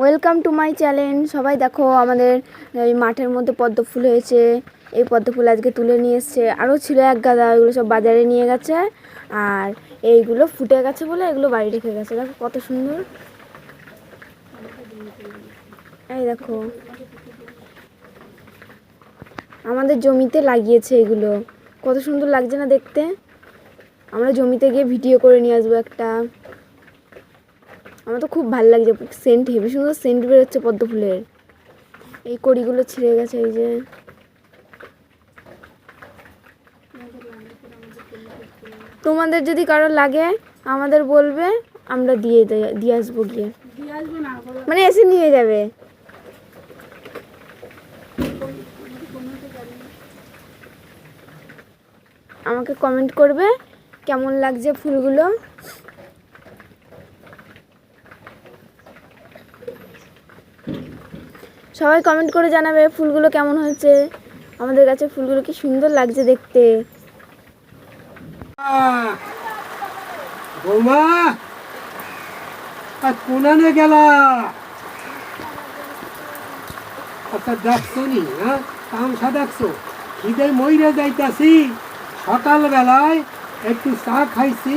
Welcome to my channel সবাই দেখো, আমাদের এই মাঠের মধ্যে পদ্ম ফুল হয়েছে। এই পদ্ম ফুল আজকে তুলে নিয়ে এসছে। আরও ছিল এক গাদা ওইগুলো সব বাজারে নিয়ে গেছে। আর এইগুলো ফুটে গেছে বলে এগুলো বাড়ি রেখে গেছে। দেখো কত সুন্দর। এই দেখো। আমাদের জমিতে লাগিয়েছে এগুলো। কত সুন্দর লাগছে না দেখতে? আমরা জমিতে গিয়ে ভিডিও করে নিয়ে আসব একটা। আমার তো খুব ভালো লাগছে সেন্ট হেভি সুন্দর সেন্ট বেরোচ্ছে পদ্ম ফুলের। এই কড়িগুলো ছিঁড়ে গেছে এই যে। তোমাদের যদি কারও লাগে আমাদের বলবে আমরা দিয়ে দে- দিয়ে আসব গিয়ে। মানে এসে নিয়ে যাবে। আমাকে কমেন্ট করবে কেমন লাগছে ফুলগুলো? সবাই কমেন্ট করে জানাবে ফুলগুলো কেমন হয়েছে। আমাদের কাছে ফুলগুলো কি সুন্দর লাগছে দেখতে! বৌমা আর কোনানে গেলা? আচ্ছা হ্যাঁ? যাইতাছি। সকালবেলায় একটু খাইছি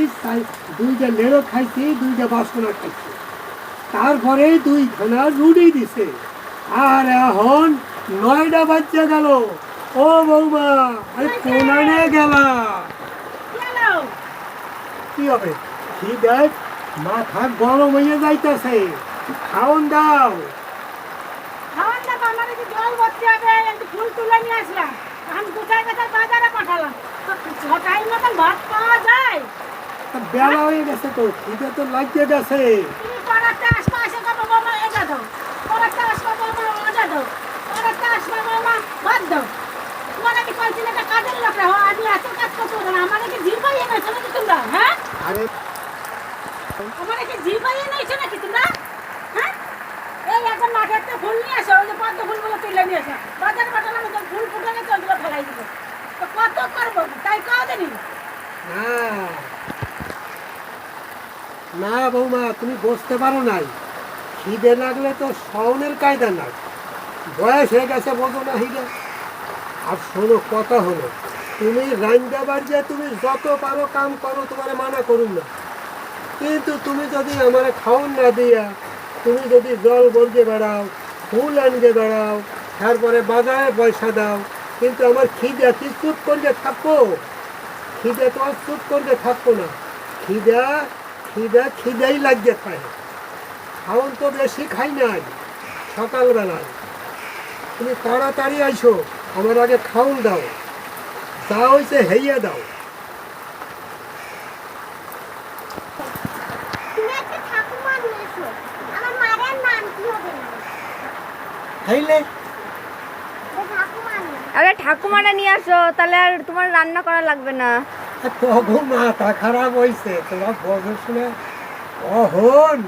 দুইটা নেড়ো খাইছি দুইটা খাইছি। তারপরে দিছে। আর এখন নয়টা বাচ্চা গেল। ও বৌমা আরে কোনানে গেলা। কি হবে? কি দেখ মাথা গরম হয়ে যাইতেছে। খাওন দাও। খাওয়ান দাও আমার একটু জল ভর্তি হবে একটু ফুল তুলে নিয়ে আসলাম। আমি কোথায় কোথায় বাজারে পাঠালাম। ছটাই মতন ভাত পাওয়া যায়। বেলা হয়ে গেছে তো খিদে তো লাগিয়ে গেছে। তুমি আসে করব বাবা এটা দাও পরাতে আসবা দাও। পরাতে আসবা বাবা ভাত দাও। তোমার আমি কয়েকদিন একটা কাজের লোক রাখো আমি এত কাজ করতে পারব না। আমার কি জিভ পাইয়ে নিয়েছো নাকি তোমরা হ্যাঁ? আরে। আমার কি জিভ পাইয়ে নিয়েছো নাকি তোমরা হ্যাঁ? এই এখন মাঠে একটা ফুল নিয়ে আসো ওই যে পদ্ম ফুলগুলো তুলে নিয়ে আসো বাজারে পাঠালাম তো ফুল ফুটে গেছে ওগুলো ফেলাই দিবো। তো কত করব তাই কাও দেনি? না। না বৌমা তুমি বসতে পারো নাই। খিদে লাগলে তো শাওনের কায়দা নাই। বয়স হয়ে গেছে, বোঝো না হিলে আর শোনো, কথা হলো, তুমি রান্না বাড়িয়ে তুমি যত পারো কাম করো, তোমার মানা করুন না। কিন্তু তুমি যদি আমার খাওন না দিয়া, তুমি যদি জল বলতে বেড়াও, ফুল আনতে বেড়াও, তারপরে বাজারে পয়সা দাও, কিন্তু আমার খিদে কি চুপ করলে থাকব খিদে তো আর চুপ করলে থাকব না। খিদা খিদা, খিদাই লাগিয়ে খায় খাওন তো বেশি খাই নাই, সকালবেলায়। তুমি তাড়াতাড়ি আইসো আমার আগে খাওন দাও। যা হয়েছে হেইয়া দাও। খাইলে আরে ঠাকুমাটা নিয়ে আসো তাহলে আর তোমার রান্না করা লাগবে না। তবু মাথা খারাপ হয়েছে তোমার বছর শুনে। অহন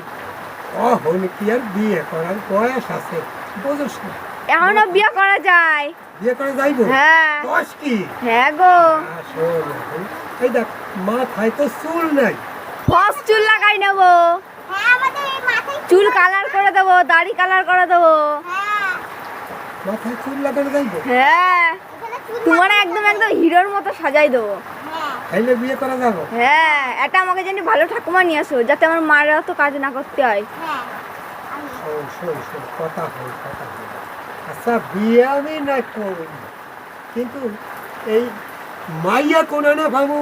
অহন কি আর বিয়ে করার বয়স আছে বোঝস না এখনও বিয়ে করা যায়। বিয়ে করে যাইবো? হ্যাঁ। দশ কি? হ্যাঁ গো। এই দেখ মাথায় তো চুল নাই। ফস চুল লাগাই নেব। হ্যাঁ চুল কালার করে দেবো দাড়ি কালার করে দেবো। হ্যাঁ। মাথায় চুল লাগানো যাইবো? হ্যাঁ। তোমার একদম একদম হিরোর মতো সাজাই দেবো। হ্যাঁ। বিয়ে করা যাব? হ্যাঁ এটা আমাকে জানি ভালো ঠাকুমা নিয়ে আসো যাতে আমার মারা তো কাজ না করতে হয়। হ্যাঁ কথা হল কথা হল আচ্ছা বিয়ে আমি না করি কিন্তু এই মাইয়া কোনা না ভাবু?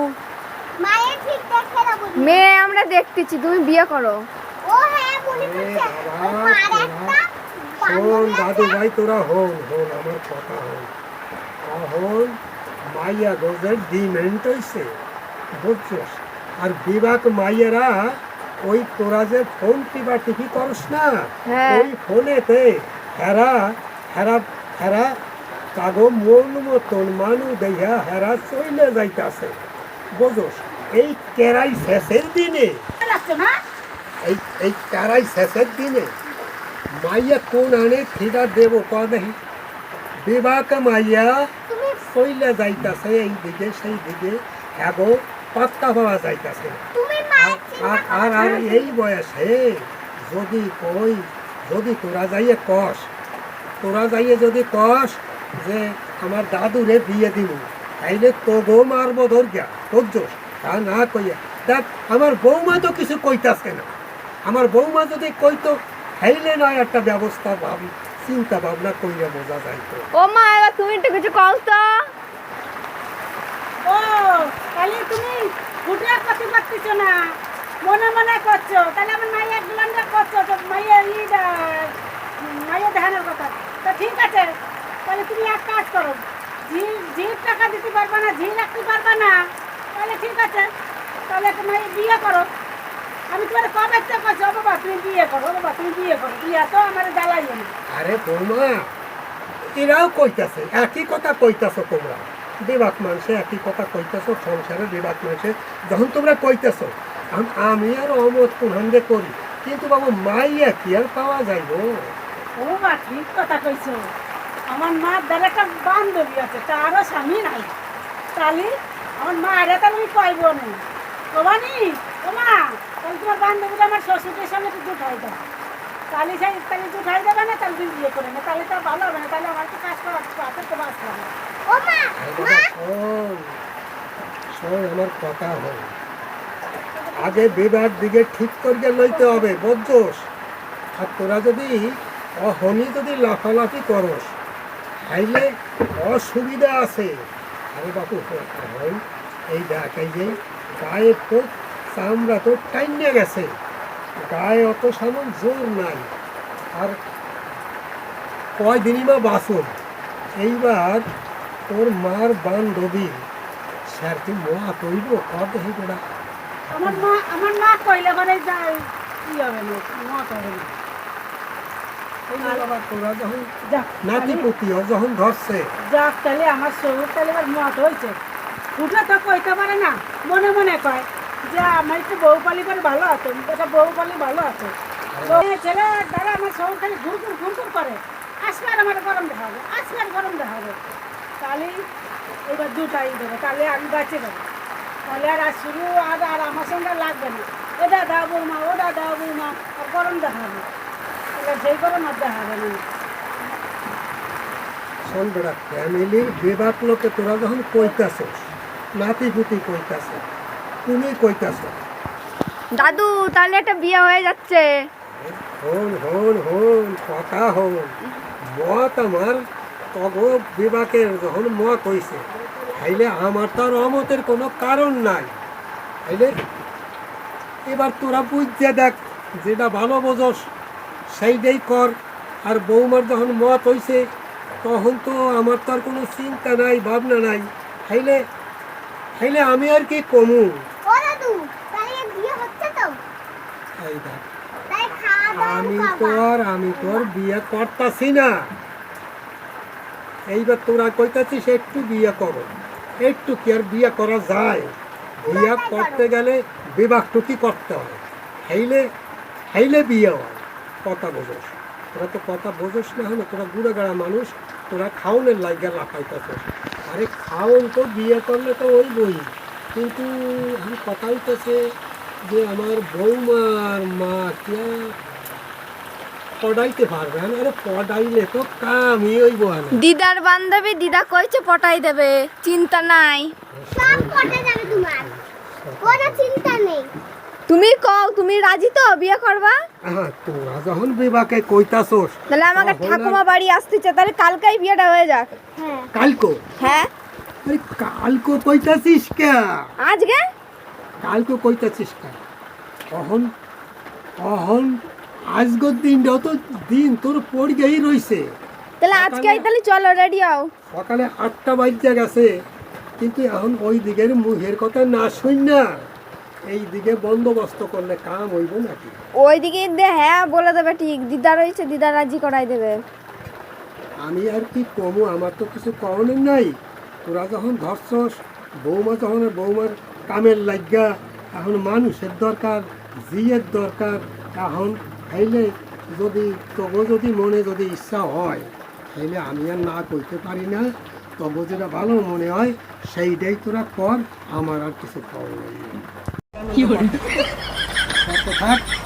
মায়ের ঠিক দেখে না বলি। মেয়ে আমরা দেখতেছি তুমি বিয়ে করো। ও হ্যাঁ বলি এ করছে ও বাবা, মার তোরা- একটা শোন দাদু। ভাই তোরা হন হন আমার কথা হন হন মাইয়া গোজের ডিমেন্ট হইছে বুঝছস? আর বিবাক মাইয়েরা ওই তোরা যে ফোন টিপা টিপি করস না হ্যাঁ। ওই ফোনেতে হেরা হেরা হেরা কাগো মন মতন মানু দেয়া হেরা চইলে যাইতাছে বুঝোস এই কেরাই শেষের দিনে। এই এই তারাই শেষের দিনে। মাইয়া কোন আনে ফিডা দেব কদেহি বিবাক মাইয়া কইলে যাইতাছে এই দিকে সেই দিকে এগো পাত্তা পাওয়া যাইতাছে আর আর আর আর এই বয়সে যদি কই যদি তোরা যাইয়ে কস তোরা যাইয়ে যদি কস যে আমার দাদুরে বিয়ে দিব তাইলে তো গো মারবো ধরিয়া বুঝছোস তা না কইয়া। দেখ আমার বৌমা তো কিছু কইতাছে না। আমার বৌমা যদি কইতো খাইলে না একটা ব্যবস্থা ভাবি চিন্তা ভাবনা কইয়া বোঝা যাইতো। ও মা এবার তুমি একটু কিছু কও তো। ও তাহলে তুমি ফুটে করতে পারতেছ না? মনে মনে করছ? তাহলে আমার মাইয়া গুলানটা করছ তো মাইয়া ইটা মাইয়া ধানের কথা। তো ঠিক আছে। তাহলে তুমি এক কাজ করো। ঝিল ঝিল টাকা দিতে পারবে না ঝিল রাখতে পারবে না, তাহলে ঠিক আছে। তাহলে মাইয়া বিয়ে করো। আমি তোমার কবে করছি? ও বাবা, তুমি বিয়ে করো, ও বাবা, তুমি বিয়ে করো। বিয়ে তো আমার জ্বালাইও না। আরে বৌমা, এরাও কইতাছে, একই কথা কইতাছো তোমরা। বিবাক মানুষে একই কথা কইতাছো, সংসারে বিবাক মানুষে যখন তোমরা কইতাছো। আম- আর অমত কোনহান্দে করি, কিন্তু বাবু মাইয়া কি আর পাওয়া যাইব? ও মা ঠিক কথা কইছো। আমার মা দ্বারা একটা বান্ধবী আছে তারও স্বামী নাই। তাহলে আমার মা আরে তাহলে আমি কইব না? কবানি ও মা তাহলে তোমার বান্ধবীটা আমার শ্বশুরের সামনে একটু উঠাই দাও। তাহলে সেই তাহলে উঠাই দেবে না তাহলে বিয়ে করে না। তাহলে তো ভালো হবে না তাহলে আমার তো কাজ করা হাতের তো বাঁচতে হবে। ও মা। শোন আমার কথা হল আগে বিবাহ দিকে ঠিক করিয়া লইতে হবে বুঝছোস? আর তোরা যদি অহনি যদি লাফালাফি করস খাইলে অসুবিধা আছে। আরে বাপু হই এই দেখ, এই যে গায়ে তো চামড়া তো টাইনে গেছে। গায়ে অত সামন জোর নাই। আর কয়দিনই বা বাসন এইবার তোর মার বান্ধবী, স্যার তুই মা কইব? কর দেখি আমার মা আমার মা কইলে মানে যায় কি হবে মা? করে না আর যখন যাক ধরছে। তাহলে আমার শরীর তাহলে মত হয়েছে। ফুটে তো কইতে পারে না মনে মনে কয় যে আমার একটু বউ পালি করে ভালো আছে একটা বউ পালি ভালো আছে। ছেলে আমার শরীর খালি করে। আসবে আমার গরম দেখাবে আসবে আর গরম দেখাবে তাহলে এবার দুটাই দেবে তাহলে আমি বাঁচে দেবো তাহলে আর আর শুরু আর আর আমার সঙ্গে লাগবে না। এটা দাও বৌমা ওটা দাও বৌমা আর গরম দেখাবে শোন বেড়া ফ্যামিলির বিবাদ লোকে তোরা যখন কইতাছ নাতি পুতি কইতাছ তুমি কইতাছ। দাদু তাহলে একটা বিয়ে হয়ে যাচ্ছে। হন হন হন কথা হন। মত আমার তগ বিবাকের যখন মত হইছে খাইলে আমার তার অমতের কোনো কারণ নাই। খাইলে এবার তোরা বুঝতে দেখ যেটা ভালো বোঝস সেইটাই কর। আর বৌমার যখন মত হইছে তখন তো আমার তো আর কোনো চিন্তা নাই ভাবনা নাই। খাইলে খাইলে আমি আর কি কমু? হচ্ছে তো? দাওয়া আমি। তোর আমি তোর বিয়ে করতাছি না। এইবার তোরা কইতাছিস একটু বিয়ে করো। একটু কি আর বিয়ে করা যায়? বিয়ে করতে গেলে বিবাহ টুকি করতে হয়। হেইলে হেইলে বিয়ে হয়। কথা বোঝস। তোরা তো কথা বোঝস না হলে তোরা গুড়ে গাড়া মানুষ তোরা খাওনের লাগিয়া লাফাইতেছ আরে খাওন তো বিয়ে করলে তো ওই বই। কিন্তু আমি কথা হইতেছে যে আমার বৌমার মা কে পড়াইতে পারবে না। আরে পড়াইলে তো কামই হইব না। দিদার বান্ধবী দিদা কইছে পটাই দেবে চিন্তা নাই। সব পটে যাবে তোমার। কোনো চিন্তা নেই। তুমি কও তুমি রাজি তো বিয়ে করবা? হ্যাঁ তোরা যখন বিবাকে কইতাছোস। তাহলে আমাকে ঠাকুমা বাড়ি আসতেছে তাহলে কালকেই বিয়েটা হয়ে যাক। হ্যাঁ। কালকো? হ্যাঁ। আরে কালকো কইতাছিস কে? আজকে? কালকো কইতাছিস কে? অহন অহন আজগর দিনটাও তো দিন তোর পড়িয়েই রইছে। তাহলে আজকেই তাহলে চলো রেডি হও। সকালে আটটা বাজতে গেছে কিন্তু এখন ওই দিকের মুখের কথা না শুন না। এই দিকে বন্দোবস্ত করলে কাম হইব নাকি? ওইদিকে হ্যাঁ বলে দেবে ঠিক। দিদা রয়েছে দিদা রাজি করাই দেবে। আমি আর কি কমু আমার তো কিছু করণের নাই। তোরা যখন ধরছস বৌমা যখন বৌমার কামের লাগিয়া এখন মানুষের দরকার জিয়ের দরকার এখন খাইলে যদি তবু যদি মনে যদি ইচ্ছা হয় তাইলে আমি আর না করতে পারি না। তবু যেটা ভালো মনে হয় সেইটাই তোরা কর আমার আর কিছু করণের নেই। you. what?